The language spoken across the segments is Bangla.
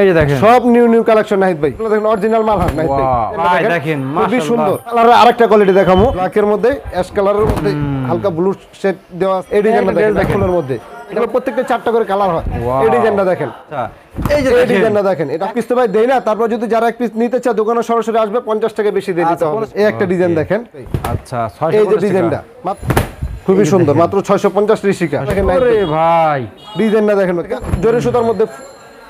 এই যে দেখেন। সব নিউ নিউ কালেকশন নাহিদ ভাই। এগুলো দেখেন অরিজিনাল মাল হাত নাহিদ ভাই। ভাই দেখেন, খুবই। সুন্দর। কালারের আরেকটা কোয়ালিটি দেখামু ব্ল্যাকের মধ্যে অ্যাশ কালারের মধ্যে হালকা ব্লু শেড দেওয়া আছে। এই ডিজাইনটা দেখেন। মধ্যে। এগুলো প্রত্যেকটা চারটা করে কালার হয়। এই ডিজাইনটা দেখেন। আচ্ছা। এই যে এই ডিজাইনটা দেখেন। এটা পিস তো ভাই দেই না। তারপর যদি যারা এক পিস নিতে চায় দোকানে সরাসরি আসবে পঞ্চাশ টাকা বেশি দিয়ে দিতে আচ্ছা, হবে। এই একটা ডিজাইন দেখেন। আচ্ছা এই যে ডিজাইনটা খুবই সুন্দর। মাত্র ছয়শো পঞ্চাশ ঋষিকা। দেখেন ভাই। ভাই। ডিজাইনটা দেখেন। জোরে সুতার মধ্যে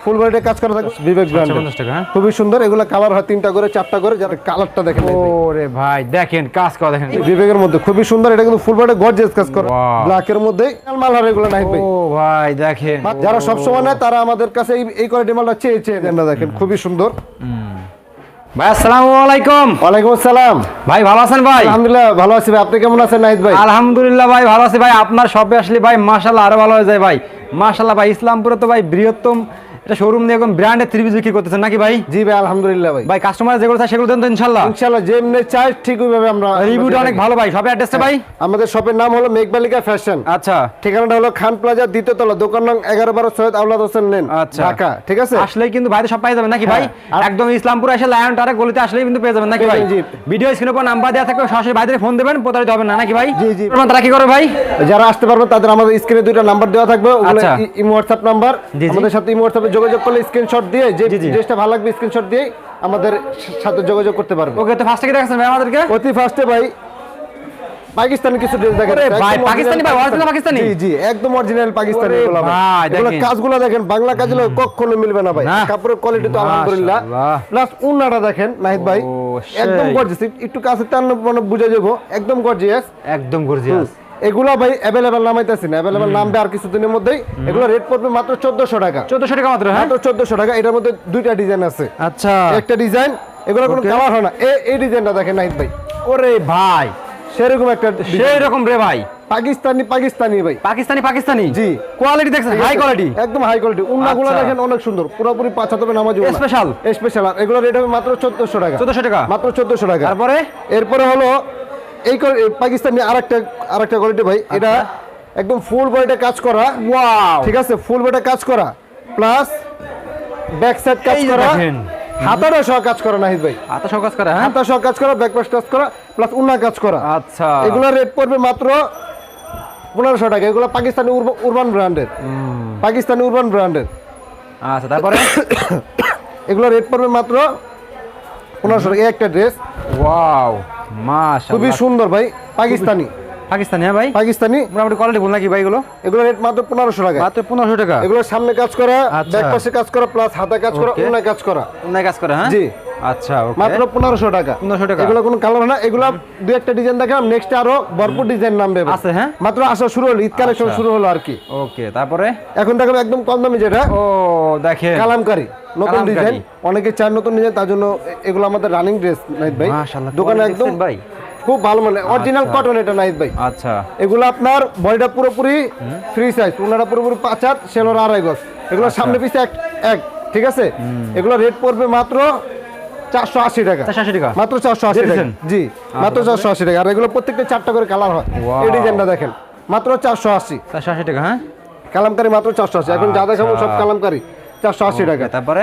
ফুল বডিতে কাজ করা থাকে বিবেক ব্র্যান্ড 650 টাকা হ্যাঁ। খুবই সুন্দর। এগুলো কালার হয় তিনটা করে চারটা করে যারা কালারটা দেখেন। ওরে ভাই দেখেন কাজ করা দেখেন। বিবেকের মধ্যে খুবই সুন্দর। এটা কিন্তু ফুল বডি গর্জিয়াস কাজ করা. ব্ল্যাকের মধ্যে মাল আর এগুলো নাই ভাই। ও ভাই দেখেন। যারা সব সময় নেয় তারা আমাদের কাছে এই এই কোয়ালিটি মালটা চেয়ে চেয়ে দেন দেখেন। খুবই সুন্দর। ভাই আসসালামু আলাইকুম। ওয়ালাইকুম আসসালাম। ভাই ভালো আছেন ভাই? আলহামদুলিল্লাহ ভালো আছি ভাই। আপনি কেমন আছেন নাহিদ ভাই? আলহামদুলিল্লাহ ভাই ভালো আছি ভাই। আপনার শপে আসলে ভাই মাশাল্লাহ আরও ভালো হয়ে যায় ভাই। মাশাল্লাহ ভাই ইসলামপুরে তো ভাই বৃহত্তম এটা শোরুম দিয়ে এখন ব্র্যান্ডের থ্রি পিস বিক্রি করতেছেন নাকি ভাই? জি ভাই আলহামদুলিল্লাহ ভাই। ভাই কাস্টমার যেগুলো চাই সেগুলো দেন তো ইনশাল্লাহ ইনশাআল্লাহ যেমনি চাই ঠিক ওইভাবে আমরা রিভিউটা অনেক ভালো ভাই সবে অ্যাড্রেসটা ভাই? আমাদের শপের নাম হলো মেঘবালিকা ফ্যাশন আচ্ছা। ঠিকানাটা হলো খান প্লাজা দ্বিতীয় তলা দোকান নং এগারো বারো সৈয়দ আউলাদ হোসেন লেন আচ্ছা। ঢাকা ঠিক আছে? আসলে কিন্তু ভাইদের সব পাই যাবেন নাকি ভাই? হ্যাঁ, একদম ইসলামপুর এসে লায়ন টারে গলিতে আসলেই কিন্তু পেয়ে যাবেন নাকি ভাই। ভিডিও স্ক্রিনের উপর নাম্বার দেওয়া থাকবে সরাসরি ভাইদের ফোন দেবেন প্রতারিত হবেন না নাকি ভাই? জি, জি। আপনারা তারা কি করে ভাই? যারা আসতে পারবে তাদের আমাদের স্ক্রিনে দুইটা নাম্বার দেওয়া থাকবে ওগুলো। ই- ইমো হোয়াটসঅ্যাপ নাম্বার। আমাদের সাথে ইমো হোয়াটসঅ্যাপে যোগাযোগ করলে স্ক্রিনশট দিয়ে যে। ড্রেসটা ভালো লাগবে স্ক্রিনশট দিয়ে আমাদের সাথে যোগাযোগ করতে পারবে। ওকে তো ফার্স্টে কি দেখাচ্ছেন ভাই আমাদেরকে? অতি ফার্স্টে ভাই পাকিস্তানি কিছু ড্রেস দেখেন। ভাই, পাকিস্তানি ভাই, original পাকিস্তানি? জি জি একদম অরিজিনাল পাকিস্তানি এগুলো ভাই। এগুলো কাজগুলো দেখেন বাংলা কাজ হলে কখনো মিলবে না ভাই। কাপড়ের কোয়ালিটি তো আলহামদুলিল্লাহ। প্লাস উন্নাটা দেখেন নাহিদ ভাই। একদম। গর্জিয়াস একটু কাছে টান মানে বুঝা যাব। একদম গর্জিয়াস একদম গর্জিয়াস এগুলো ভাই অ্যাভেলেবেল নামাইতেছি না। অ্যাভেলেবেল নামবে আর কিছুদিনের মধ্যেই। এগুলো রেট পড়বে মাত্র চোদ্দশো টাকা। 1400 টাকা মাত্র হ্যাঁ? মাত্র চোদ্দশো টাকা। এটার মধ্যে দুইটা ডিজাইন আছে। আচ্ছা। একটা ডিজাইন এগুলো কোনো কালার হয় না। এ- এই ডিজাইনটা দেখেন নাহিদ ভাই। ওরে ভাই। সেরকম একটা সেই রকম রে ভাই। পাকিস্তানি পাকিস্তানি ভাই। পাকিস্তানি পাকিস্তানি? জি। কোয়ালিটি দেখছেন? হাই কোয়ালিটি একদম হাই কোয়ালিটি উন্নাগুলো। দেখেন অনেক সুন্দর। পুরোপুরি পাঁচ হাতে নামাজ Special? স্পেশাল আর এগুলো রেট হবে মাত্র চোদ্দশো টাকা। 1400 টাকা? মাত্র চোদ্দশো টাকা। তারপরে? এরপরে হলো এই পাকিস্তানি আরেকটা আরেকটা কোয়ালিটি ভাই এটা একদম ফুল বডিতে কাজ করা। ওয়াও ঠিক আছে ফুল বডিতে কাজ করা। প্লাস ব্যাক সাইড কাজ করা। হাতাটা সহ কাজ করা নাহিদ ভাই। আতা সকাজ করে হ্যাঁ? হাতা সহ কাজ করা ব্যাক পাশ কাজ করা প্লাস উন্না কাজ করা। আচ্ছা। এগুলো রেট পড়বে মাত্র পনেরোশো টাকা। এগুলো পাকিস্তানি উরবান ব্র্যান্ডের পাকিস্তানি উরবান ব্র্যান্ডের আচ্ছা তারপরে? এগুলো রেট পড়বে মাত্র পনেরোশো টাকা। এই একটা ড্রেস ওয়াও মাশাআল্লাহ। খুবই সুন্দর ভাই পাকিস্তানি। পাকিস্তানি হ্যাঁ ভাই? পাকিস্তানি? মোটামুটি কোয়ালিটি বল নাকি ভাই এগুলো? এগুলো রেট মাত্র পনেরোশো টাকা। মাত্র পনেরোশো টাকা? এগুলো সামনে কাজ করা আচ্ছা। ব্যাক পাশে কাজ করা প্লাস হাতে কাজ করা Okay. কাজ করা। অন্যায় কাজ করে হ্যাঁ? জি। আচ্ছা ওকে মাত্র পনেরোশো টাকা। 1500 টাকা। এগুলো কোনো কালার না এগুলো দু একটা ডিজাইন নেক্সট আরও ভরপুর ডিজাইন নামবে। আছে, হ্যাঁ? মাত্র আসা শুরু হলো ঈদ কালেকশন আচ্ছা। শুরু হলো আর কি। ওকে তারপরে? এখন দেখাবো একদম কম দামি যেটা। ও দেখেন। কালামকারি নতুন ডিজাইন অনেকে চান নতুন ডিজাইন তার জন্য এগুলো আমাদের রানিং ড্রেস নাইট ভাই। মাশাআল্লাহ, দোকানে একদম ভাই? খুব ভালো মানে অরিজিনাল আচ্ছা। কটন এটা নাইট ভাই। আচ্ছা। এগুলো আপনার বডিটা পুরোপুরি ফ্রি সাইজ ওনারা পুরোপুরি পাঁচ হাত সেলোর আড়াই গজ। এগুলো আচ্ছা। সামনে পিছে এক এক ঠিক আছে? এগুলো রেট পড়বে মাত্র চারশো আশি টাকা। টাকা? মাত্র চারশো আশি টাকা। জি মাত্র চারশো আশি টাকা। আর এগুলো প্রত্যেকটা চারটা করে কালার হয়। Wow. এই ডিজাইনটা দেখেন মাত্র চারশো আশি। চারশো আশি টাকা হ্যাঁ? কালামকারি মাত্র চারশো আশি। এখন যা দেখাবো সব আচ্ছা। কালামকারি। চারশো আশি টাকা। তারপরে?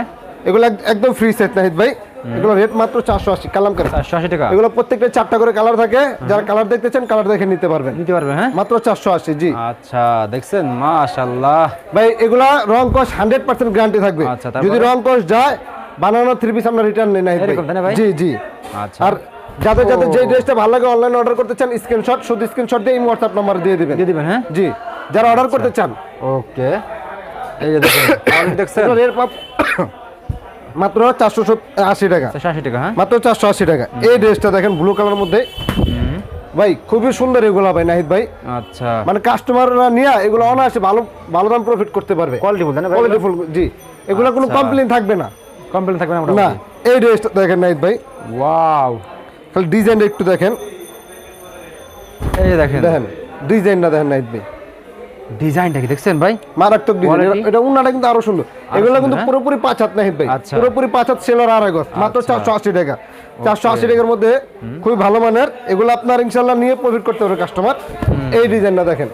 এগুলো একদম ফ্রি সেট নাহিদ ভাই। এগুলো রেট মাত্র চারশো আশি কালামকারি চারশো আশি টাকা। এগুলো প্রত্যেকটা চারটা করে কালার থাকে যারা কালার দেখতে চান কালার দেখে নিতে পারবেন। নিতে পারবে হ্যাঁ? মাত্র চারশো আশি জি। আচ্ছা দেখছেন? মাশাআল্লাহ। ভাই এগুলা রং কস হান্ড্রেড পার্সেন্ট গ্যারান্টি থাকবে। আচ্ছা, যদি রং কস যায় বানানো থ্রি পিস আমরা রিটার্ন নেই না? জি জি। আচ্ছা। আর যাদের যাদের যে ড্রেসটা ভালো লাগে অনলাইনে অর্ডার করতে চান স্ক্রিনশট শুধু স্ক্রিনশট দিয়ে হোয়াটসঅ্যাপ নাম্বার দিয়ে দিবেন। দিয়ে দিবেন হ্যাঁ? জি। যারা অর্ডার করতে চান। ওকে এই যে দেখেন দেখছেন? মাত্র চারশো আশি টাকা। আশি টাকা হ্যাঁ? মাত্র চারশো আশি টাকা। এই ড্রেসটা দেখেন ব্লু কালার মধ্যে। ভাই খুবই সুন্দর এগুলা ভাই নাহিদ ভাই। আচ্ছা। মানে কাস্টমাররা নিয়ে এগুলো অনায়াসে ভালো ভালো দাম প্রফিট করতে পারবে। কোয়ালিটি বলতেন না কোয়ালিটি ফুল জি। এগুলো কোনো আচ্ছা। কমপ্লেন থাকবে না। কমপ্লেন থাকবে না না এই ড্রেসটা দেখেন নাহিদ ভাই। ওয়াও খালি ডিজাইনটা একটু দেখেন। এই দেখেন। দেখেন ডিজাইনটা দেখেন নাহিদ ভাই। ডিজাইনটা কি দেখছেন ভাই? মারাত্মক ডিজাইন এটা উন্নাটা কিন্তু আরও সুন্দর। এগুলো কিন্তু হ্যাঁ? পুরোপুরি পাঁচ হাত নাহিদ ভাই। আচ্ছা। পুরোপুরি পাঁচ হাত সেলার আর আগস্ট মাত্র আচ্ছা। চারশো আশি টাকা। চারশো আশি টাকার মধ্যে খুবই ভালো মানের। এগুলো আপনার ইনশাল্লাহ নিয়ে প্রফিট করতে পারবে কাস্টমার এই ডিজাইনটা দেখেন।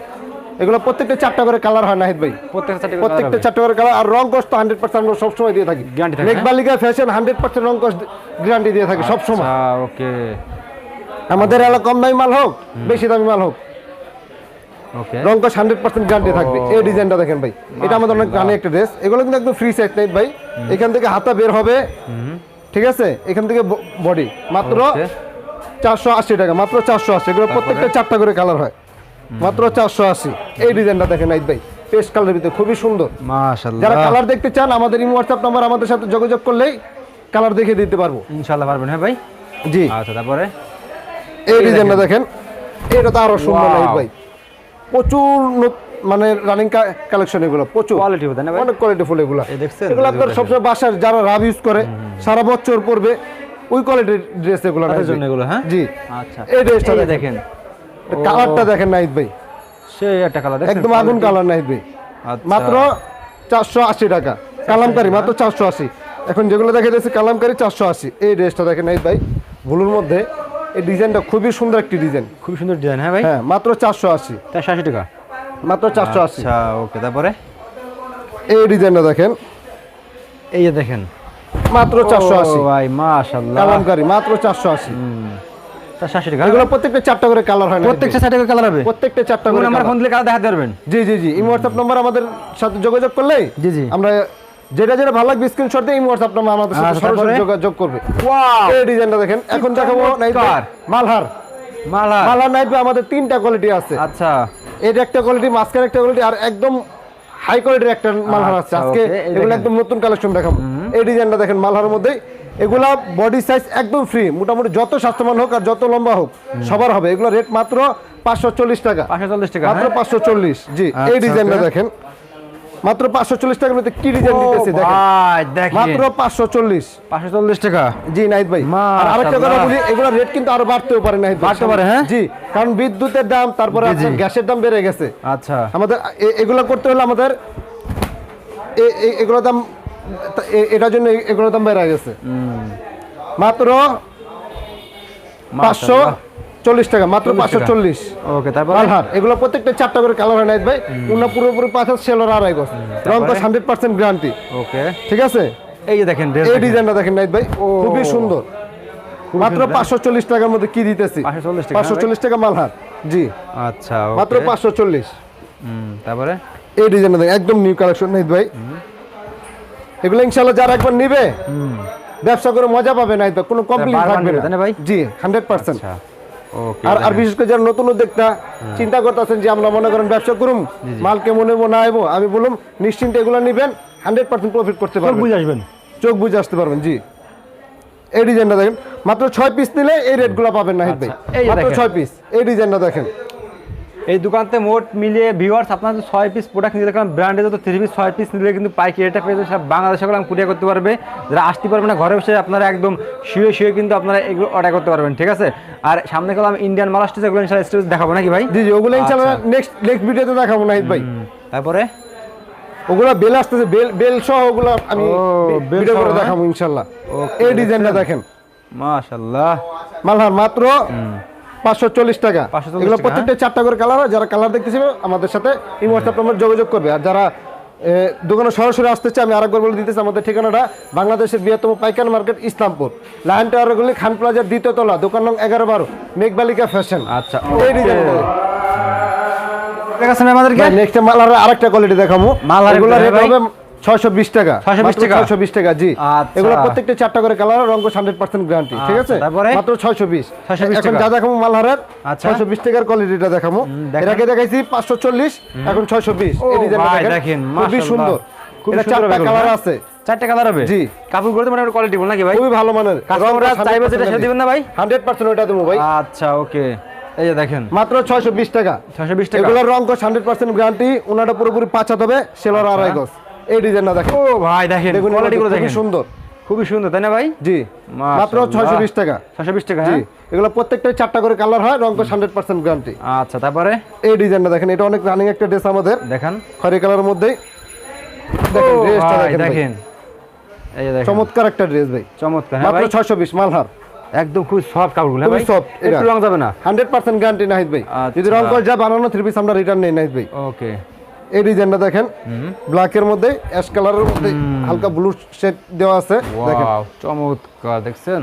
এগুলো প্রত্যেকটা চারটা করে কালার হয় নাহিদ ভাই। প্রত্যেকটা চারটে করে কালার আর রং কষ্ট হান্ড্রেড পার্সেন্ট আমরা সবসময় দিয়ে থাকি। মেঘবালিকা ফ্যাশন হান্ড্রেড পার্সেন্ট রং কষ্ট গ্যারান্টি দিয়ে থাকি সবসময়। আচ্ছা ওকে। আমাদের এলাকা কম দামি মাল হোক বেশি দামি মাল হোক হান্ড্রেড পার্সেন্ট গ্যারান্টি থাকবে। এই ডিজাইনটা দেখেন ভাই। এটা আমাদের অনেক গানে একটা ড্রেস এগুলো কিন্তু একদম ফ্রি সাইজ নাইট ভাই। এখান থেকে হাতা বের হবে। ঠিক আছে? এখান থেকে বডি মাত্র চারশো আশি টাকা মাত্র চারশো আশি। এগুলো প্রত্যেকটা চারটা করে কালার হয়। মাত্র চারশো আশি। এই ডিজাইনটা দেখেন নাইট ভাই। পেস্ট কালারের ভিতরে খুবই সুন্দর। মাশাআল্লাহ। যারা কালার দেখতে চান আমাদের ইমো হোয়াটসঅ্যাপ নাম্বার আমাদের সাথে যোগাযোগ করলেই কালার দেখে দিতে পারব। ইনশাআল্লাহ পারবেন হ্যাঁ ভাই? জি। আচ্ছা তারপরে? এই ডিজাইনটা দেখেন। এটা তো আরও সুন্দর. নাইট ভাই। প্রচুর মানে রানিং কালেকশন এগুলো প্রচুর। কোয়ালিটি অনেক কোয়ালিটি ফুল এগুলো? এগুলো আপনার। সবসময় বাসার যারা রাব ইউজ করে সারা বছর পরবে ওই কোয়ালিটির ড্রেস এগুলো জন্য এগুলো হ্যাঁ? জি। আচ্ছা। এই ড্রেসটা দেখেন। কালারটা দেখেন নাইট ভাই। সেই একটা কালার দেখেন একদম আগুন কালার নাইট ভাই। আচ্ছা। মাত্র চারশো আশি টাকা। কালামকারি মাত্র চারশো আশি। এখন যেগুলো দেখা যাচ্ছে কালামকারি চারশো আশি। এই ড্রেসটা দেখেন নাইট ভাই। ব্লুর মধ্যে এই ডিজাইনটা খুবই সুন্দর একটি ডিজাইন। খুব সুন্দর ডিজাইন হ্যাঁ ভাই? হ্যাঁ মাত্র চারশো আশি। চারশো টাকা। মাত্র চারশো আশি। আচ্ছা ওকে তারপরে? এই ডিজাইনটা দেখেন। এই যে দেখেন। মাত্র চারশো আশি। ভাই মাশাআল্লাহ। কালামকারি মাত্র চারশো আশি। এগুলো প্রত্যেকটা চারটা করে কালার হয় প্রত্যেকটা সাইডে কালার হবে? প্রত্যেকটা চারটা করে colour। ফোন দিলে কালার দেখাতে পারবেন। জি জি জি ইমো হোয়াটসঅ্যাপ নাম্বার আমাদের সাথে যোগাযোগ করলেই জি, জি। আমরা যেটা যেটা ভালো লাগবে স্ক্রিনশট দিয়ে ইমো হোয়াটসঅ্যাপ নাম্বার আমাদের সাথে আচ্ছা, সরাসরি যোগাযোগ করবে। ওয়াও এই ডিজাইনটা দেখেন এখন দেখাবো নাইট। মালহার। মালা মালহার নাইট আমাদের তিনটা কোয়ালিটি আছে। আচ্ছা। এর একটা কোয়ালিটি মাঝখানে একটা কোয়ালিটি আর একদম হাই কোয়ালিটির একটা মালহার আছে। আচ্ছা, আজকে এগুলো। একদম নতুন কালেকশন দেখাবো। এই ডিজাইনটা দেখেন মালহার মধ্যে। এগুলা বডি সাইজ একদম ফ্রি মোটামুটি যত স্বাস্থ্যবান হোক আর যত লম্বা হোক সবার হবে। এগুলো রেট মাত্র পাঁচশো চল্লিশ টাকা। পাঁচশো চল্লিশ টাকা মাত্র হ্যাঁ? পাঁচশো জি এই আচ্ছা, ডিজাইনটা দেখেন। মাত্র পাঁচশো চল্লিশ টাকার মধ্যে কি ডিজাইন দিতেছি দেখেন। ভাই দেখেন। মাত্র পাঁচশো চল্লিশ। পাঁচশো চল্লিশ টাকা? জি নাইট ভাই। আর আরেকটা কথা বলি এগুলো রেট কিন্তু আরও বাড়তেও পারে ভাই। বাড়তে পারে, হ্যাঁ? জি কারণ বিদ্যুতের দাম তারপরে আপনার গ্যাসের দাম বেড়ে গেছে। আচ্ছা। আমাদের এগুলো করতে হলে আমাদের এগুলোর দাম এটার জন্য এগুলোর দাম বেড়ে গেছে। মাত্র পাঁচশো চল্লিশ টাকা মাত্র পাঁচশো চল্লিশ। ওকে তারপর? এগুলো প্রত্যেকটা চারটা করে কালার হয় নাইট ভাই। উনা পুরোপুরি পাঁচ হাজার সেলোর আড়াই গজ। রং তারপরে? Hundred percent guarantee okay. ঠিক আছে? এই যে দেখেন এই ডিজাইনটা দেখেন নাইট ভাই। খুবই সুন্দর। মাত্র পাঁচশো চল্লিশ টাকার মধ্যে কি দিতেছি? পাঁচশো চল্লিশ টাকা মালহার। জি। আচ্ছা মাত্র পাঁচশো চল্লিশ। তারপরে? এই ডিজাইনটা দেখেন একদম নিউ কালেকশন নাইট ভাই। এগুলো ইনশাল্লাহ যারা একবার নিবে ব্যবসা করে মজা পাবে নাইট ভাই কোনো কমপ্লেন থাকবে না। না ভাই? জি হান্ড্রেড পার্সেন্ট। আচ্ছা। আর আর বিশেষ করে যারা নতুন উদ্যোক্তা চিন্তা করতেছেন যে আমরা মনে করেন ব্যবসা করুম মাল কেমন না আইবো আমি বললাম নিশ্চিন্তে এগুলো নিবেন হান্ড্রেড পার্সেন্ট প্রফিট করতে পারবেন বুঝে আসবেন। চোখ বুঝে আসতে পারবেন জি। এই ডিজাইনটা দেখেন মাত্র ছয় পিস নিলে এই রেটগুলো পাবেন না হিত ভাই। আচ্ছা, মাত্র ছয় পিস এই ডিজাইনটা দেখেন। এই দোকানতে মোট মিলিয়ে ভিউয়ার্স আপনার ছয় পিস প্রোডাক্ট নিতে দেখলাম ব্র্যান্ডে যত থ্রি পিস ছয় পিস নিলে কিন্তু পাইকারি রেটে পেয়ে সব বাংলাদেশে করে কুরিয়া করতে পারবে। যারা আসতে পারবে না ঘরে বসে আপনারা একদম শুয়ে শুয়ে কিন্তু আপনারা এগুলো অর্ডার করতে পারবেন ঠিক আছে? আর সামনে গেলাম ইন্ডিয়ান মাল এগুলো ইনশাল্লাহ স্টেজ দেখাবো নাকি ভাই? জি ওগুলো ইনশাল্লাহ নেক্সট নেক্সট ভিডিওতে দেখাবো না ভাই। তারপরে? ওগুলো বেল আসতেছে বেল বেল সহ ওগুলো আমি ভিডিও করে? দেখাবো ইনশাল্লাহ এই ডিজাইনটা দেখেন। মাশাল্লাহ মালহার মাত্র পাঁচশো চল্লিশ টাকা। 540 এগুলো প্রত্যেকটা চারটা করে কালার হয় যারা কালার দেখতেছে আমাদের সাথে এই হোয়াটসঅ্যাপ নম্বর যোগাযোগ করবে। আর যারা দোকানে সরাসরি আসতে চায় আমি আরেকবার বলে দিতেছি আমাদের ঠিকানাটা বাংলাদেশের বৃহত্তম পাইকারি মার্কেট ইসলামপুর। লায়ন টাওয়ারগুলি খান প্লাজার দ্বিতীয় তলা দোকান নং এগারো বারো মেঘবালিকা ফ্যাশন। আচ্ছা এই ডিজাইন ভাই আমাদেরকে নেক্সট মালার আরেকটা কোয়ালিটি দেখাবো। এগুলো রেট হবে ছয়শো বিশ টাকা। 620 টাকা? ছয়শো বিশ টাকা জি। আচ্ছা। এগুলো প্রত্যেকটা চারটা করে কালার রঙ হান্ড্রেড পার্সেন্ট গ্যারান্টি ঠিক আছে? আচ্ছা, মাত্র ছয়শো বিশ। 620 এখন টাকা। যা দেখাবো মালহারের আচ্ছা। ছয়শো বিশ টাকার কোয়ালিটিটা দেখাবো। এর আগে দেখাইছি পাঁচশো চল্লিশ এখন ছয়শো বিশ। ও দেখেন, খুবই সুন্দর খুবই সুন্দর কালার? আছে। চারটে কালার হবে? জি। কাপড় করতে মানে কোয়ালিটি বল নাকি ভাই? খুবই ভালো মানের। কাস্টমাররা চাইবে যেটা সেটা দিবেন না ভাই? হান্ড্রেড পার্সেন্ট ওইটা দেবো ভাই। আচ্ছা ওকে। এই যে দেখেন। মাত্র ছয়শো বিশ টাকা। ছয়শো বিশ টাকা। এগুলোর রঙ হান্ড্রেড পার্সেন্ট গ্যারান্টি ওনাটা পুরোপুরি পাঁচ হাত হবে সেলোর আড়াই গজ এই ডিজাইনটা দেখেন। ও ভাই দেখেন দেখুন সুন্দর। খুবই সুন্দর তাই না ভাই? জি মাত্র ছয়শো বিশ টাকা। ছয়শো বিশ টাকা জি হ্যাঁ? এগুলো প্রত্যেকটাই চারটা করে কালার হয় রঙ হান্ড্রেড পার্সেন্ট গ্যারান্টি আচ্ছা তারপরে? এই ডিজাইনটা দেখেন এটা অনেক রানিং একটা ড্রেস আমাদের। দেখান। খয়রি কালারের মধ্যেই। ও দেখেন ড্রেসটা দেখেন। চমৎকার একটা ড্রেস ভাই। চমৎকার হ্যাঁ মাত্র ছয়শো বিশ মালহার। একদম খুব সফট কাপড়গুলো হ্যাঁ ভাই? soft এটা। রং যাবে না? হান্ড্রেড পার্সেন্ট গ্যারান্টি নাহিদ ভাই। আচ্ছা। যদি রং করে যা বানানো থ্রি পিস আমরা রিটার্ন নেই নাহিদ ভাই। ওকে এই ডিজাইনটা দেখেন। ব্ল্যাকের মধ্যে অ্যাশ কালারের মধ্যে হালকা ব্লু শেড দেওয়া আছে। দেখেন। চমৎকার দেখছেন?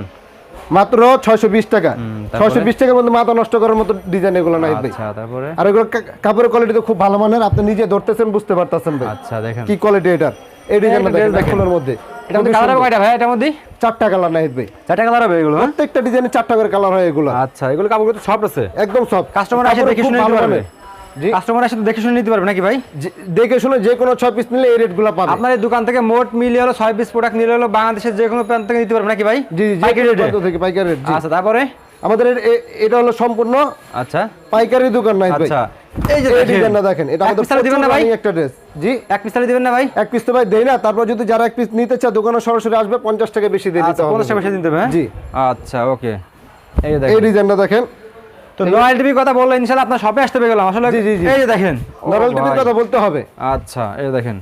মাত্র ছয়শো বিশ টাকা? ছয়শো বিশ টাকার মধ্যে মাথা নষ্ট করার মতো ডিজাইন এগুলো নাহিদ ভাই। আচ্ছা তারপরে? আর এগুলো কাপড়ের কোয়ালিটি তো খুব ভালো মানের আপনি নিজে ধরতেছেন বুঝতে পারতেছেন ভাই। আচ্ছা দেখেন। কি কোয়ালিটি এটার এই ডিজাইনটা দেখেন ফুলের মধ্যে। এটা কালার কয়টা ভাই এটার মধ্যে? চারটা কালার নাহিদ ভাই। চারটা কালার হবে এগুলো হ্যাঁ? প্রত্যেকটা ডিজাইনে চারটা করে কালার হয় এগুলো। আচ্ছা এগুলো কাপড়গুলো তো সফট আছে। একদম সব কাস্টমার আসে দেখে শুনে জি কাস্টমার আসে তো দেখে শুনে নিতে পারবে নাকি ভাই? দেখে শুনে যে কোনো ছয় পিস নিলে এই রেটগুলো পাবে। আপনার এই দোকান থেকে মোট মিলিয়ে হলো ছয় পিস প্রোডাক্ট নিলে হলো বাংলাদেশের যে কোনো প্রান্ত থেকে নিতে পারবে নাকি ভাই? জি জি পাইকারি রেটে থেকে পাইকারি রেট আচ্ছা তারপরে? আমাদের এটা হলো সম্পূর্ণ আচ্ছা। পাইকারি দোকান নাই ভাই। আচ্ছা। এই যে। ডিজাইনটা দেখেন এটা এক আমাদের দিবেন না ভাই? একটা ড্রেস জি এক পিস তাহলে দিবেন না ভাই? এক পিস তো ভাই দেই না তারপর যদি যারা এক পিস নিতে চায় দোকানে সরাসরি আসবে পঞ্চাশ টাকা বেশি দিয়ে দিতে আচ্ছা হবে। পঞ্চাশ টাকা বেশি দিতে হবে হ্যাঁ? জি। আচ্ছা ওকে। এই যে এই ডিজাইনটা দেখেন তো নয়েল টিভির কথা বললেন ইনশাআল্লাহ আপনার শপে আসতে আসলে। এই যে দেখেন। টিভির কথা বলতে হবে। আচ্ছা এই দেখেন।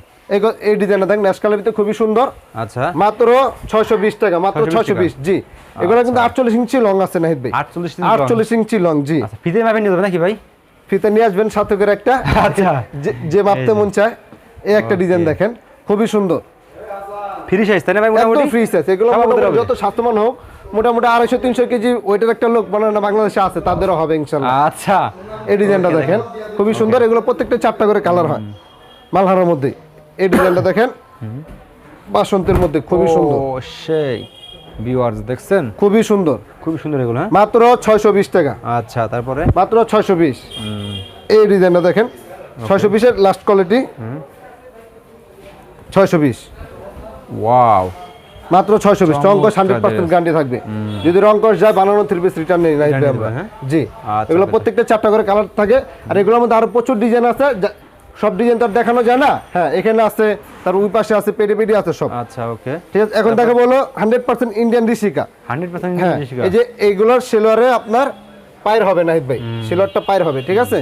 এই ডিজাইনটা দেখেন ন্যাশ খুবই সুন্দর। আচ্ছা। মাত্র ছয়শো বিশ টাকা মাত্র 620 ছয়শো বিশ জি। এগুলো কিন্তু আটচল্লিশ ইঞ্চি লং আছে নাহিদ ভাই। আটচল্লিশ আটচল্লিশ ইঞ্চি লং জি। আচ্ছা ফিতে মাপে নিয়ে নাকি ভাই? ফিতে নিয়ে আসবেন সাথে করে একটা। আচ্ছা। যে- মাপতে মন চায় এই একটা ডিজাইন দেখেন। খুবই সুন্দর। ফ্রি সাইজ তাই না ভাই মোটামুটি? ফ্রি সাইজ এগুলো যত স্বাস্থ্যমান হোক মোটামুটি আড়াইশো তিনশো কেজি ওইটার একটা লোক বানানো বাংলাদেশে আছে তাদেরও হবে ইনশাল্লাহ। আচ্ছা। এই ডিজাইনটা দেখেন খুবই সুন্দর এগুলো প্রত্যেকটা চারটা করে কালার হয়। মালহারের মধ্যে। এই ডিজাইনটা দেখেন বাসন্তের মধ্যে খুবই সুন্দর। সেই। ভিউয়ার্স দেখছেন? খুবই সুন্দর। খুবই সুন্দর এগুলো হ্যাঁ? মাত্র ছয়শো বিশ টাকা। আচ্ছা তারপরে? মাত্র ছয়শো বিশ। এই ডিজাইনটা দেখেন ছয়শো বিশের লাস্ট কোয়ালিটি ছয়শো বিশ। ওয়াও মাত্র ছয়শো বিশ রং কস হান্ড্রেড পার্সেন্ট গ্যারান্টি থাকবে। যদি রং কস যায় বানানো থ্রি পিস রিটার্ন নেই নাই আমরা হ্যাঁ? জি। আচ্ছা, এগুলো প্রত্যেকটা চারটা করে কালার থাকে। আর এগুলোর মধ্যে আরও প্রচুর ডিজাইন আছে। সব ডিজাইন তো আর দেখানো যায় না। হ্যাঁ এখানে আছে তার ওই পাশে আছে পেডি পেডি আছে সব। আচ্ছা ওকে। ঠিক আছে? এখন দেখা বলো হান্ড্রেড পার্সেন্ট ইন্ডিয়ান রিসিকা হান্ড্রেড পার্সেন্ট হ্যাঁ এই যে এইগুলোর সেলোয়ারে আপনার পায়ের হবে নাহিদ ভাই। সেলোয়ারটা পায়ের হবে ঠিক আছে?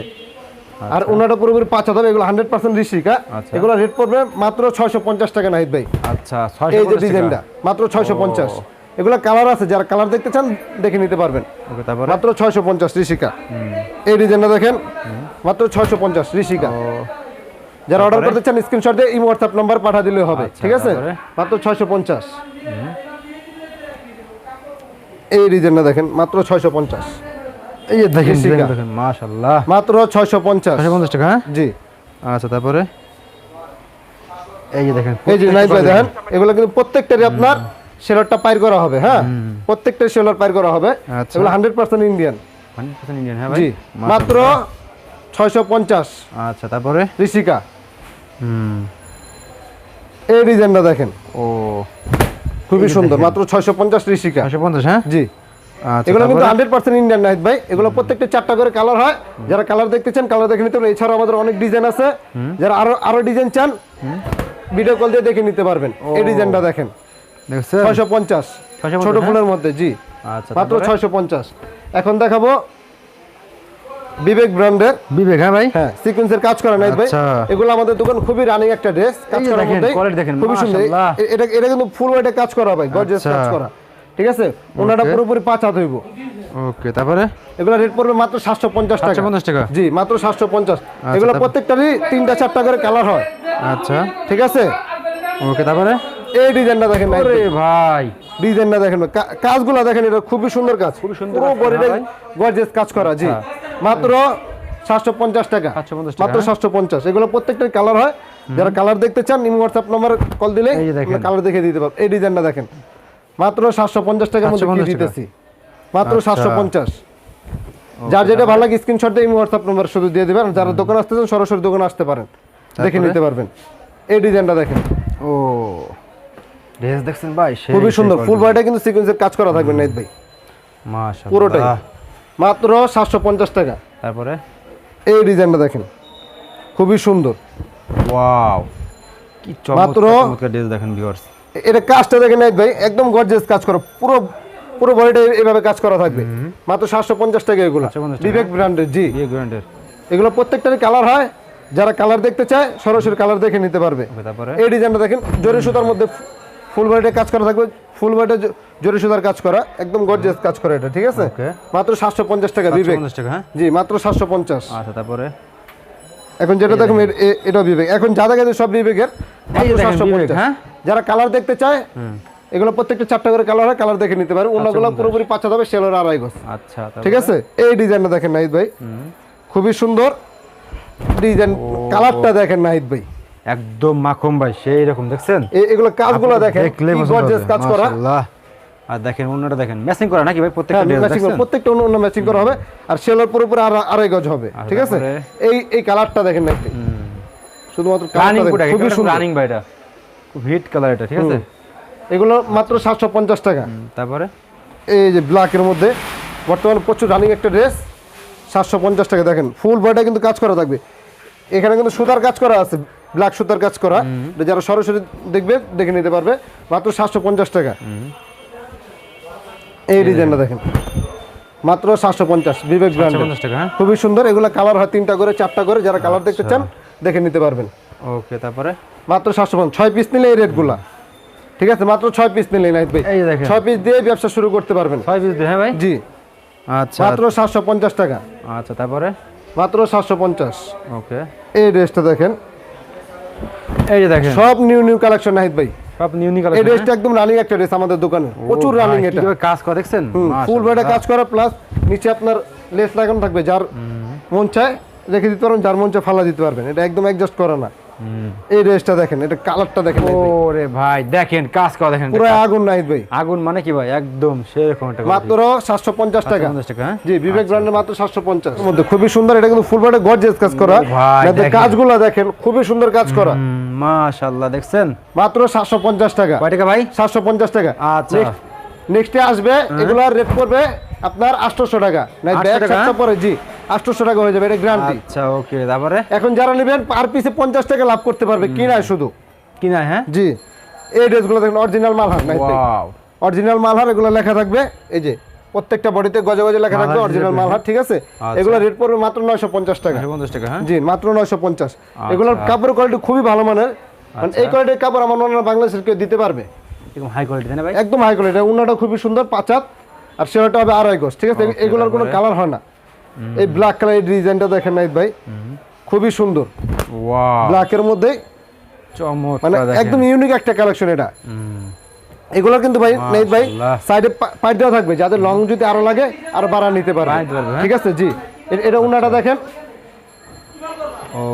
আর ওনাটা পুরোপুরি পাঁচ হাজার এগুলো হান্ড্রেড পার্সেন্ট রিসিকা আচ্ছা। এগুলো রেট পড়বে মাত্র ছয়শো পঞ্চাশ টাকা নাহিদ ভাই। আচ্ছা এই যে ডিজাইনটা মাত্র ছয়শো পঞ্চাশ। এগুলো কালার আছে যারা কালার দেখতে চান দেখে নিতে পারবেন। মাত্র ছয়শো পঞ্চাশ ঋষিকা। এই ডিজাইনটা দেখেন মাত্র ছয়শো পঞ্চাশ ঋষিকা। যারা অর্ডার করতে চান স্ক্রিনশট দিয়ে এই হোয়াটসঅ্যাপ নাম্বার পাঠা দিলে হবে আচ্ছা, ঠিক আছে? মাত্র ছয়শো পঞ্চাশ। এই ডিজাইনটা দেখেন মাত্র ছয়শো পঞ্চাশ। এই যে দেখেন দেখেন মাশাআল্লাহ। মাত্র ছয়শো পঞ্চাশ। 650 টাকা হ্যাঁ? জি। আচ্ছা তারপরে? এই যে দেখেন এই যে নাই ভাই দেখেন এগুলো কিন্তু প্রত্যেকটারই আপনার সেলরটা পাইর করা হবে হ্যাঁ? প্রত্যেকটা সেলর পাইর করা হবে। আচ্ছা। এগুলো হান্ড্রেড পার্সেন্ট ইন্ডিয়ান। 100% ইন্ডিয়ান হ্যাঁ ভাই? মাত্র ছয়শো পঞ্চাশ। আচ্ছা তারপরে? ঋষিকা। হুম। এই ডিজাইনটা দেখেন। ও। খুবই সুন্দর মাত্র ছয়শো পঞ্চাশ ঋষিকা। 650 হ্যাঁ? জি। এগুলো কিন্তু হান্ড্রেড পার্সেন্ট ইন্ডিয়ান নাইট ভাই। এগুলো প্রত্যেকটা চারটা করে কালার হয়। যারা কালার দেখতে চান কালার দেখে নিতে পারেন এছাড়াও আমাদের অনেক ডিজাইন আছে। যারা আরও আরও ডিজাইন চান ভিডিও কল দিয়ে দেখে নিতে পারবেন। এই ডিজাইনটা দেখেন। ছয়শো পঞ্চাশ। ছোট হ্যাঁ? ফুলের মধ্যে জি। আচ্ছা মাত্র ছয়শো পঞ্চাশ। এখন দেখাবো বিবেক ব্র্যান্ডের বিবেক হ্যাঁ ভাই? হ্যাঁ সিকোয়েন্সের কাজ করা নাই ভাই। আচ্ছা। এগুলো আমাদের দোকান খুবই রানিং একটা ড্রেস কাজ করার মধ্যে খুবই সুন্দর। এটা এটা কিন্তু ফুল ওয়েটে কাজ করা ভাই গর্জিয়াস আচ্ছা। কাজ করা। ঠিক আছে? ওনাটা পুরোপুরি পাঁচ হাত হইব। ওকে তারপরে? এগুলো রেট পড়বে মাত্র সাতশো পঞ্চাশ টাকা। 750 টাকা? জি মাত্র সাতশো পঞ্চাশ। এগুলো তারপর- প্রত্যেকটারই তিনটা চারটা করে কালার হয়। আচ্ছা। ঠিক আছে? ওকে তারপরে? এই ডিজাইনটা দেখেন আরে ভাই। ডিজাইনটা দেখেন। কাজগুলো দেখেন এটা খুবই সুন্দর কাজ। খুবই সুন্দর পুরো বডিটাই গর্জিয়াস কাজ করা জি। মাত্র সাতশো পঞ্চাশ টাকা। 750 টাকা, মাত্র। সাতশো পঞ্চাশ। এগুলো প্রত্যেকটাই কালার হয়। যারা কালার দেখতে চান নিম হোয়াটসঅ্যাপ নাম্বার কল দিলে কালার দেখে দিতে পারব। এই ডিজাইনটা দেখেন। মাত্র সাতশো পঞ্চাশ টাকার মধ্যে 750। দিতেছি। মাত্র আচ্ছা। সাতশো পঞ্চাশ। যার যেটা ভালো লাগে স্ক্রিনশট দিয়ে হোয়াটসঅ্যাপ নাম্বার শুধু দিয়ে দেবেন। যারা দোকান আসতে চান সরাসরি দোকানে আসতে পারেন। দেখে নিতে পারবেন। এই ডিজাইনটা দেখেন। ও ড্রেস দেখছেন ভাই খুবই সুন্দর। ফুল। বডিটা কিন্তু সিকোয়েন্সের কাজ করা থাকবে নাইট ভাই। মাশাআল্লাহ। পুরোটাই। মাত্র সাতশো পঞ্চাশ টাকা। তারপরে? এই ডিজাইনটা দেখেন। খুবই সুন্দর। ওয়াও। কি চমৎকার ড্রেস দেখেন ভিউয়ার্স এটা কাজটা দেখেন নাইট ভাই একদম গর্জিয়াস কাজ করা। পুরো পুরো বডিটা এইভাবে কাজ করা থাকবে। মাত্র সাতশো পঞ্চাশ টাকা এগুলো। 750 বিবেক ব্র্যান্ডের জি। বিয়ে গ্র্যান্ডের এগুলো প্রত্যেকটারই কালার হয়। যারা কালার দেখতে চায় সরাসরি কালার দেখে নিতে পারবে। এই ডিজাইনটা দেখেন জরি সুতার মধ্যে ফুল বডিটা কাজ করা থাকবে। ফুল বডিটা জরি সুতার কাজ করা। একদম গর্জিয়াস কাজ করা এটা ঠিক আছে? মাত্র সাতশো পঞ্চাশ টাকা বিবেক 750 টাকা হ্যাঁ? জি মাত্র সাতশো পঞ্চাশ। আচ্ছা তারপরে? এখন যেটা দেখুন এটা বিবেক এখন যা দেখা যায় সব বিবেকের 750 বিবেক, হ্যাঁ? যারা কালার দেখতে চায় এগুলো প্রত্যেকটা চারটা করে কালার হয় কালার দেখে নিতে পারে। অন্যগুলো পুরোপুরি পাঁচা হবে সেলোর আড়াই গজ। আচ্ছা ঠিক আছে? এই ডিজাইনটা দেখেন নাহিদ ভাই। খুবই সুন্দর ডিজাইন কালারটা দেখেন নাহিদ ভাই। একদম মাখন ভাই সেই রকম দেখছেন? এগুলো কাজগুলো দেখেন গর্জিয়াস কাজ করা। আর দেখেন অন্যটা দেখেন ম্যাচিং করা নাকি ভাই প্রত্যেকটা ড্রেস ম্যাচিং দেখছেন? প্রত্যেকটা অন্য অন্য ম্যাচিং করা হবে। আর সেলোর পুরোপুরি আর আড়াই গজ হবে আচ্ছা, ঠিক আছে? এই এই কালারটা দেখেন ভাই। শুধুমাত্র কালারটা খুবই সুন্দর। রানিং ভাই এটা। হিট কালার এটা ঠিক আছে? এগুলো মাত্র সাতশো পঞ্চাশ টাকা। তারপরে? এই যে ব্ল্যাকের মধ্যে বর্তমানে প্রচুর রানিং একটা ড্রেস সাতশো পঞ্চাশ টাকা। দেখেন ফুল বডিটা কিন্তু কাজ করা থাকবে। এখানে কিন্তু সুতার কাজ করা আছে ব্ল্যাক সুতার কাজ করা। যারা সরাসরি দেখবে দেখে নিতে পারবে। মাত্র সাতশো পঞ্চাশ টাকা। এই ডিজাইনটা দেখেন। মাত্র সাতশো পঞ্চাশ বিবেক ব্র্যান্ড 750 টাকা খুবই সুন্দর। এগুলো কালার হয় তিনটা করে চারটা করে। যারা কালার দেখতে চান দেখে নিতে পারবেন। ওকে তারপরে? মাত্র সাতশো পঞ্চাশ। ছয় পিস নিলে এই রেটগুলা ঠিক আছে মাত্র ছয় পিস নিলে নাইট ভাই। এই দেখেন। ছয় পিস দিয়ে ব্যবসা শুরু করতে পারবেন। ছয় পিস দিয়ে হ্যাঁ ভাই? জি। আচ্ছা। মাত্র সাতশো পঞ্চাশ টাকা। আচ্ছা তারপরে? মাত্র সাতশো পঞ্চাশ। ওকে এই ড্রেসটা দেখেন। এই যে দেখেন। সব নিউ নিউ কালেকশন নাহিদ ভাই। সব নিউ নিউ এই ড্রেসটা একদম রানিং একটা ড্রেস আমাদের দোকানে। প্রচুর রানিং এটা। কাজ করে দেখছেন? ফুল বডিটা কাজ করা প্লাস নিচে আপনার লেস লাগানো থাকবে যার মন চায় রেখে দিতে পারবেন যার মন চায় ফালা দিতে পারবেন। এটা একদম অ্যাডজাস্ট করা না। এই ড্রেসটা দেখেন এটা কালারটা দেখেন ওরে ভাই দেখেন কাজ করা দেখেন পুরো আগুন নাহিদ ভাই। আগুন মানে কি ভাই? একদম সেরকম একটা মাত্র সাতশো পঞ্চাশ টাকা। 50 টাকা হ্যাঁ? জি বিবেক ব্র্যান্ডের মাত্র সাতশো পঞ্চাশ। মধ্যে খুবই সুন্দর এটা কিন্তু ফুল বডি গর্জিয়াস কাজ করা। কাজগুলো দেখেন খুবই সুন্দর কাজ করা। মাশাআল্লাহ দেখছেন? মাত্র সাতশো পঞ্চাশ টাকা। কয় টাকা ভাই? সাতশো পঞ্চাশ টাকা। আচ্ছা। নেক্সটে আসবে এগুলার রেট পড়বে আপনার আটশোশো টাকা। না 800 এক পরে জি আটশোশো টাকা হয়ে যাবে এটা গ্যারান্টি আচ্ছা ওকে তারপরে? এখন যারা নেবেন পার পিসে পঞ্চাশ টাকা লাভ করতে পারবে কিনায় শুধু। কি না হ্যাঁ? জি এই ড্রেসগুলো দেখুন অরিজিনাল মালহার নাই ওয়াও অরিজিনাল মালহার এগুলো লেখা থাকবে এই যে প্রত্যেকটা বডিতে গজে গজে লেখা থাকবে অরিজিনাল হিসেবে, মালহার ঠিক আছে? আচ্ছা। এগুলো রেট পড়বে মাত্র নয়শো পঞ্চাশ টাকা। 50 টাকা হ্যাঁ? জি মাত্র নয়শো পঞ্চাশ। এগুলোর কাপড় কোয়ালিটি খুবই ভালো মানের। কারণ এই কোয়ালিটির কাপড় আমার মনে হয় বাংলাদেশের কেউ দিতে পারবে। এরকম হাই কোয়ালিটি না ভাই? একদম হাই কোয়ালিটি উন্নাটা খুবই সুন্দর পাঁচাত। আর সেটা হবে আড়াই গজ ঠিক আছে? এগুলোর কোনো কালার হয় না। এই ব্ল্যাক কালার এই ডিজাইনটা দেখেন নাইত ভাই। খুবই সুন্দর। ব্ল্যাকের মধ্যে মানে একদম ইউনিক একটা কালেকশন এটা। এগুলো কিন্তু ভাই নাইত ভাই সাইডে পাইট দেওয়া থাকবে। যাদের লং যদি আরও লাগে আরও বাড়া নিতে পারবে, হ্যাঁ? ঠিক আছে? জি। এটা উন্নাটা দেখেন।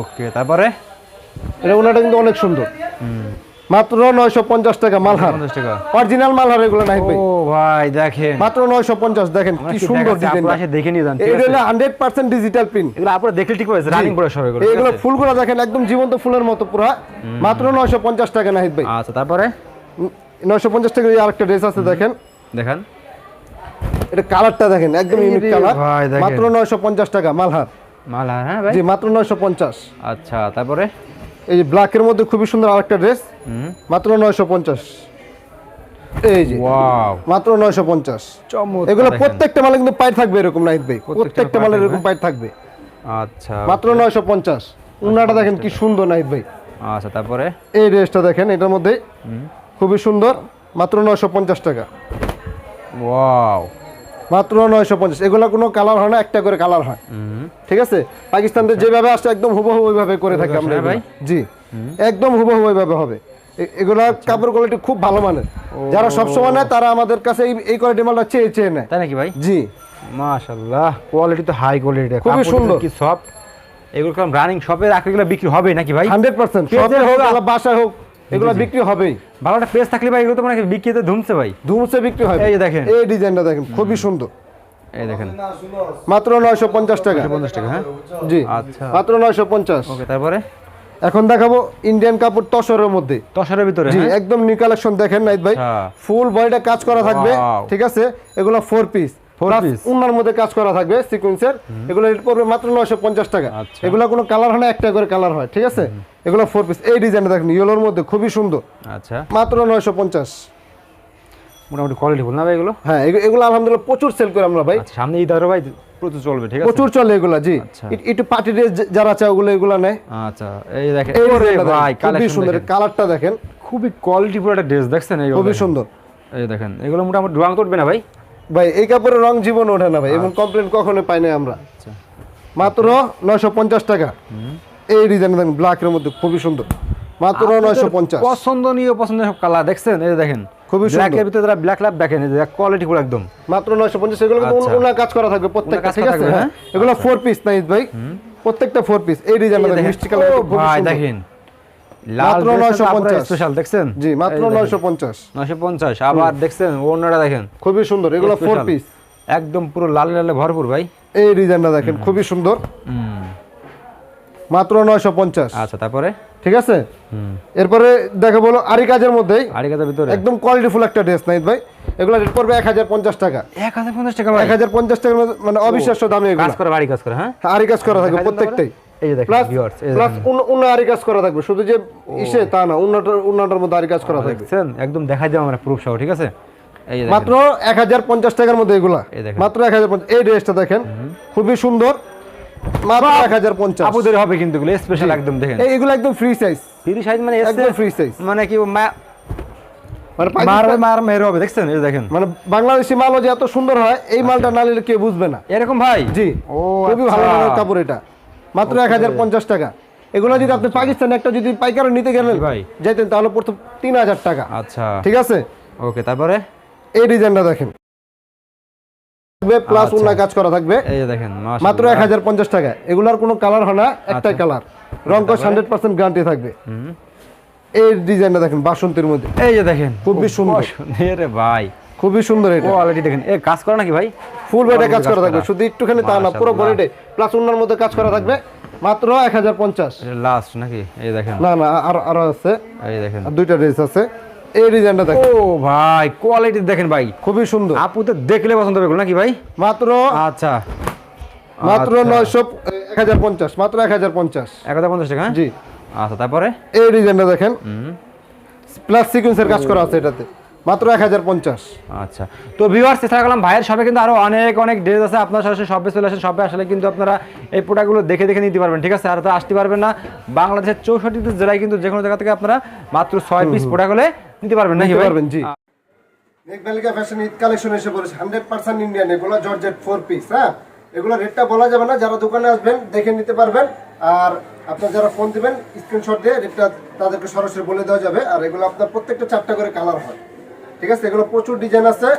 ওকে তারপরে? এটা উন্নাটা কিন্তু অনেক সুন্দর। মাত্র নয়শো পঞ্চাশ টাকা মালহার। 50 টাকা। অরিজিনাল মালহার এগুলো নাইত ভাই। ও ভাই দেখেন। মাত্র নয়শো পঞ্চাশ দেখেন কি সুন্দর ডিজাইন আপনারা এসে দেখে নিয়ে যান এটা আছে? হলো হান্ড্রেড পার্সেন্ট ডিজিটাল পিন এগুলো আপনারা দেখলে ঠিক রানিং পুরো এগুলো এগুলো ফুলগুলো দেখেন একদম জীবন্ত ফুলের মতো পুরা। মাত্র নয়শো পঞ্চাশ টাকা নাহিদ ভাই। আচ্ছা তারপরে? নয়শো পঞ্চাশ টাকা এই আরেকটা ড্রেস আছে দেখেন। দেখেন। এটা কালারটা দেখেন একদম ইউনিক কালার মাত্র নয়শো পঞ্চাশ টাকা মালহার। মাল হ্যাঁ ভাই? জি মাত্র নয়শো পঞ্চাশ। আচ্ছা তারপরে? এই যে ব্ল্যাকের মধ্যে খুবই সুন্দর আরেকটা ড্রেস মাত্র নয়শো পঞ্চাশ। এই যে ওয়াও মাত্র নয়শো পঞ্চাশ। এগুলো প্রত্যেকটা মালে কিন্তু পাইট থাকবে এরকম নাহিদ ভাই। প্রত্যেকটা থাকবে। এরকম পাইট থাকবে। আচ্ছা মাত্র নয়শো পঞ্চাশ। উন্নাটা দেখেন কি সুন্দর নাহিদ ভাই। আচ্ছা তারপরে? এই ড্রেসটা দেখেন এটার মধ্যে খুবই সুন্দর মাত্র নয়শো পঞ্চাশ টাকা। ওয়াও মাত্র নয়শো পঞ্চাশ। এগুলো কোনো কালার হয় না একটা করে কালার হয়। ঠিক আছে? পাকিস্তানদের যেভাবে আসছে একদম হুবহু ওইভাবে করে থাকি আমরা ভাই? জি। একদম হুবহু ওইভাবে হবে। এগুলা কাপড় কোয়ালিটি খুব ভালো মানের। যারা সবসময় নেয় তারা আমাদের কাছে এই কোয়ালিটি মালটা চেয়ে চেয়ে নেয়। তাই নাকি ভাই? জি। মাশাআল্লাহ কোয়ালিটি তো হাই কোয়ালিটি খুবই সুন্দর। কি সফট এগুলো রানিং শপে রাখলে বিক্রি হবে নাকি ভাই? Hundred percent. হোক হোক, বাসায় হোক এগুলো বিক্রি হবেই। ভালো একটা পেজ থাকলে ভাই এগুলো তো মানে বিক্রিতে ধুমছে ভাই। ধুমছে বিক্রি হয়। এই যে দেখেন। এই ডিজাইনটা দেখেন খুবই সুন্দর। এই দেখেন। মাত্র নয়শো পঞ্চাশ টাকা। 950 টাকা হ্যাঁ? জি। আচ্ছা। মাত্র নয়শো পঞ্চাশ। ওকে তারপরে? এখন দেখাবো ইন্ডিয়ান কাপড় তসরের মধ্যে। তসরের ভিতরে জি হ্যাঁ? একদম নিউ কালেকশন দেখেন নাইত ভাই। আচ্ছা। ফুল বডিটা কাজ করা থাকবে ঠিক আছে? এগুলো ফোর পিস Piece? মধ্যে কাজ করা থাকবে সিকুয়েন্সের এগুলো রেট পড়বে মাত্র নয়শো পঞ্চাশ টাকা। আচ্ছা। এগুলো কোনো কালার হয় না একটা করে কালার হয় ঠিক আছে? এগুলো ফোর পিস এই ডিজাইনটা দেখেন ইয়েলোর মধ্যে খুবই সুন্দর। আচ্ছা। মাত্র নয়শো পঞ্চাশ। মোটামুটি কোয়ালিটি বল না ভাই এগুলো? হ্যাঁ এগুলো আলহামদুলিল্লাহ প্রচুর সেল করে আমরা ভাই। আচ্ছা সামনে ঈদ ভাই প্রচুর চলবে ঠিক আছে? প্রচুর চলে এগুলা জি। একটু পার্টি ড্রেস যারা চায় ওগুলো এগুলো নেয়। আচ্ছা এই দেখেন ভাই খুবই সুন্দর। কালারটা দেখেন। খুবই কোয়ালিটি পুরো একটা ড্রেস দেখছেন? খুবই সুন্দর। এই দেখেন এগুলো মোটামুটি রং উঠবে না ভাই? ভাই এই কাপড়ের রং জীবন ওঠে না ভাই এবং কমপ্লেন কখনো পাই নাই আমরা। আচ্ছা। মাত্র নয়শো পঞ্চাশ টাকা। এই ডিজাইন দেখেন ব্ল্যাকের মধ্যে খুবই সুন্দর। মাত্র নয়শো পঞ্চাশ। পছন্দনীয় পছন্দের সব কালার দেখছেন? এই দেখেন খুবই। ব্ল্যাকের ভিতরে যারা ব্ল্যাক লাভ দেখেন এই কোয়ালিটি গুলো একদম। মাত্র নয়শো পঞ্চাশ এগুলো কিন্তু আচ্ছা। কাজ করা থাকবে প্রত্যেকটা ঠিক আছে? হ্যাঁ? এগুলো ফোর পিস নাইস ভাই। প্রত্যেকটা ফোর পিস এই ডিজাইন মিষ্টি কালার ভাই দেখেন। মাত্র 950 স্পেশাল দেখছেন? জি মাত্র নয়শো পঞ্চাশ। নয়শো পঞ্চাশ আবার দেখছেন অন্যটা দেখেন। খুবই সুন্দর এগুলো ফোর পিস একদম পুরো লাল লালে ভরপুর ভাই। এই ডিজাইনটা দেখেন খুবই সুন্দর। মাত্র নয়শো পঞ্চাশ। আচ্ছা তারপরে? ঠিক আছে? এরপরে দেখা বলো আরি কাজের মধ্যেই আড়ি কাতার ভিতরে? একদম কোয়ালিটিফুল একটা ড্রেস নাইত ভাই। এগুলো রেট পড়বে এক হাজার পঞ্চাশ টাকা। এক হাজার পঞ্চাশ টাকা ভাই? এক হাজার পঞ্চাশ টাকার মধ্যে মানে অবিশ্বাস্য দামে এগুলো। কাজ করে বাড়ি কাজ করে হ্যাঁ? আরি কাজ করা থাকে প্রত্যেকটাই। এই যে দেখেন প্লাস viewers, এই যে প্লাস অন্য আরি কাজ করা থাকবে। শুধু যে ইসে তা না উন্নটার উন্নটার মধ্যে আরি কাজ করা থাকবে। দেখছেন? একদম দেখাই দেবো আমরা প্রুফ সহ ঠিক আছে? এই মাত্র এক হাজার পঞ্চাশ টাকার মধ্যে এগুলা। মাত্র এক হাজার পঞ্চাশ। এই ড্রেসটা দেখেন খুবই সুন্দর। মাত্র আপুদের হবে কিন্তু এগুলো স্পেশাল একদম দেখেন। এই একদম ফ্রি সাইজ ফ্রি সাইজ মানে একদম free size। মানে কি মানে মারবে মার মেয়ের হবে দেখছেন? এই দেখেন। মানে বাংলাদেশি মালও যে এত সুন্দর হয় এই মালটা না নিলে কেউ বুঝবে না। এরকম ভাই? জি। ও খুবই আচ্ছা। ভালো কাপড় এটা। মাত্র এক হাজার পঞ্চাশ টাকা। এগুলো যদি আপনি পাকিস্তানে একটা যদি পাইকারি নিতে গেলেন ভাই। যাইতেন তাহলে প্রথম তিন হাজার টাকা। আচ্ছা। ঠিক আছে? ওকে তারপরে? এই ডিজাইনটা দেখেন। প্লাস আচ্ছা। উন্না কাজ করা থাকবে। এই দেখেন মাত্র এক হাজার পঞ্চাশ টাকা। এগুলার কোনো কালার হয় না একটাই আচ্ছা। কালার রং কস হান্ড্রেড পার্সেন্ট গ্যারান্টি থাকবে। এই ডিজাইনটা দেখেন বাসন্তীর মধ্যে। এই যে দেখেন খুবই সুন্দর। ভাই। খুবই সুন্দর এটা। কোয়ালিটি দেখেন। এ কাজ করে নাকি ভাই? ফুল বডিতে কাজ করা থাকবে। শুধু একটুখানি তা না পুরো। বডিতে প্লাস উন্নার মধ্যে কাজ করা থাকবে। মাত্র এক হাজার পঞ্চাশ। লাস্ট নাকি? এই দেখেন। না না আর আরও আছে। এই দেখেন। আর দুইটা ড্রেস আছে। এই ডিজাইনটা দেখেন। ও ভাই কোয়ালিটি দেখেন ভাই। খুবই সুন্দর। আপু তো দেখলে পছন্দ হবে নাকি ভাই? মাত্র আচ্ছা। মাত্র আচ্ছা। নয়শো এক হাজার পঞ্চাশ মাত্র এক হাজার পঞ্চাশ। এক হাজার পঞ্চাশ টাকা হ্যাঁ? জি। আচ্ছা তারপরে? এই ডিজাইনটা দেখেন। প্লাস সিকুয়েন্সের কাজ করা আছে এটাতে। মাত্র এক হাজার পঞ্চাশ। আচ্ছা। তো ভিউয়ার্স চেষ্টা করলাম। ভাইয়ের শপে কিন্তু আরও অনেক অনেক ড্রেস আছে। আপনার সরাসরি শপে চলে আসেন। শপে আসলে কিন্তু আপনারা এই প্রোডাক্টগুলো দেখে দেখে নিতে পারবেন। ঠিক আছে? আর তো আসতে পারবেন না। বাংলাদেশের চৌষট্টিতে জেলায় কিন্তু যে কোনো জায়গা থেকে আপনারা মাত্র ছয় পিস প্রোডাক্ট হলে নিতে পারবেন। নাকি পারবেন, জি। মেঘবালিকা ফ্যাশন ঈদ কালেকশন এসে পড়েছে। হান্ড্রেড পার্সেন্ট ইন্ডিয়ান এগুলো জর্জেট ফোর পিস হ্যাঁ? এগুলো রেটটা বলা যাবে না। যারা দোকানে আসবেন দেখে নিতে পারবেন। আর আপনার যারা ফোন দিবেন স্ক্রিনশট দিয়ে রেটটা তাদেরকে সরাসরি বলে দেওয়া যাবে। আর এগুলো আপনার প্রত্যেকটা চারটা করে কালার হয়। ঠিক আছে? এগুলো প্রচুর ডিজাইন আছে।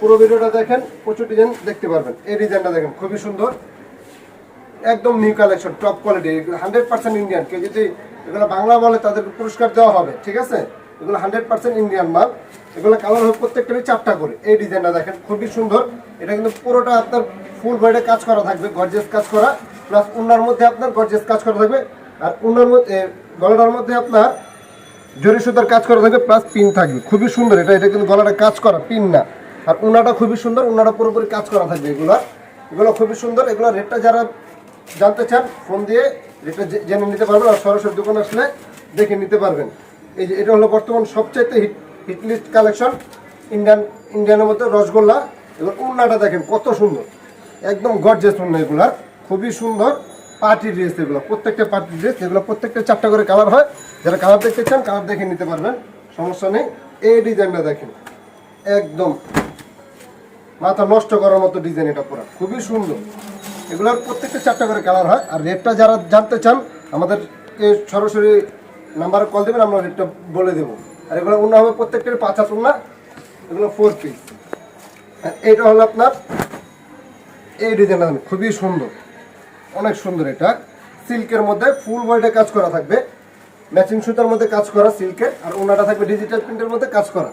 পুরো ভিডিওটা দেখেন, প্রচুর ডিজাইন দেখতে পারবেন। এই ডিজাইনটা দেখেন, খুবই সুন্দর। একদম new collection top quality hundred percent Indian কেউ যদি এগুলো বাংলা বলে, তাদেরকে পুরস্কার দেওয়া হবে, ঠিক আছে? এগুলো হান্ড্রেড পার্সেন্ট ইন্ডিয়ান মাল। এগুলো কালার হবে প্রত্যেকটারই চারটা করে। এই ডিজাইনটা দেখেন, খুবই সুন্দর। এটা কিন্তু পুরোটা আপনার ফুল বডিতে কাজ করা থাকবে গর্জেস কাজ করা। প্লাস উন্নার মধ্যে আপনার গর্জেস কাজ করা থাকবে। আর উন্নার মধ্যে, গলাটার মধ্যে আপনার জরি সুতার কাজ করা থাকবে প্লাস পিন থাকবে। খুবই সুন্দর, এটা এটা কিন্তু গলাটা কাজ করা পিন না। আর উনাটা খুবই সুন্দর, উনাটা পুরোপুরি কাজ করা থাকবে এগুলো। এগুলো খুবই সুন্দর, এগুলো রেটটা যারা জানতে চান ফোন দিয়ে রেটটা জেনে নিতে পারবেন আর সরাসরি দোকানে আসলে দেখে নিতে পারবেন। এই যে, এটা হলো বর্তমান সবচাইতে hit hit list collection Indian ইন্ডিয়ানের মধ্যে রসগোল্লা। এবার উন্নাটা দেখেন, কত সুন্দর। একদম গর্জেস উন্না এগুলা। খুবই সুন্দর পার্টি ড্রেস এগুলো, প্রত্যেকটা পার্টি ড্রেস এগুলো প্রত্যেকটা চারটা করে কালার হয়। যারা কালার দেখতে চান কালার দেখে নিতে পারবেন, সমস্যা নেই। এই ডিজাইনটা দেখেন, একদম মাথা নষ্ট করার মতো ডিজাইন এটা পুরো, খুবই সুন্দর। এগুলোর প্রত্যেকটা চারটা করে কালার হয়, আর রেটটা যারা জানতে চান, আমাদের সরাসরি নাম্বারে কল দেবেন, আমরা রেটটা বলে দেবো। আর এগুলো উন্না হবে প্রত্যেকটার পাঁচ হাত উন্না, এগুলো ফোর পিস এটা হলো আপনার, এই ডিজাইনটা খুবই সুন্দর, অনেক সুন্দর এটা। সিল্কের মধ্যে ফুল বডিতে কাজ করা থাকবে। ম্যাচিং সুতার মধ্যে কাজ করা সিল্কের আর ওনাটা থাকবে ডিজিটাল প্রিন্টের মধ্যে কাজ করা।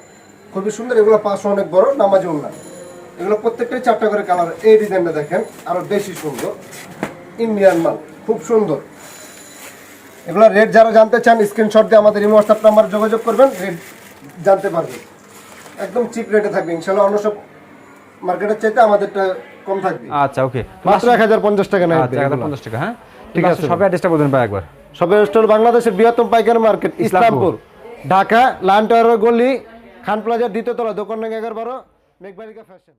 খুবই সুন্দর এগুলো পাঁচশো অনেক বড় নামাজি ওনা এগুলো প্রত্যেকটাই চারটা করে কালার এই ডিজাইনটা দেখেন আরও বেশি সুন্দর। ইন্ডিয়ান মাল খুব সুন্দর। এগুলো রেট যারা জানতে চান স্ক্রিনশট দিয়ে আমাদের এই হোয়াটসঅ্যাপ নাম্বার যোগাযোগ করবেন রেট জানতে পারবেন। একদম চিপ রেটে থাকবে ইনশাল্লাহ অন্য সব মার্কেটের চাইতে আমাদেরটা কম থাকবে। আচ্ছা ওকে মাত্র এক হাজার পঞ্চাশ টাকা নেয় আচ্ছা এক হাজার পঞ্চাশ টাকা হ্যাঁ? ঠিক আছে আছে। সবে অ্যাড্রেসটা বলবেন ভাই একবার। সবে স্টোর বাংলাদেশের বৃহত্তম পাইকারি মার্কেট ইসলামপুর। ঢাকা লান্টার গলি খান প্লাজার দ্বিতীয় তলা দোকান এগারো বারো? মেঘবালিকা ফ্যাশন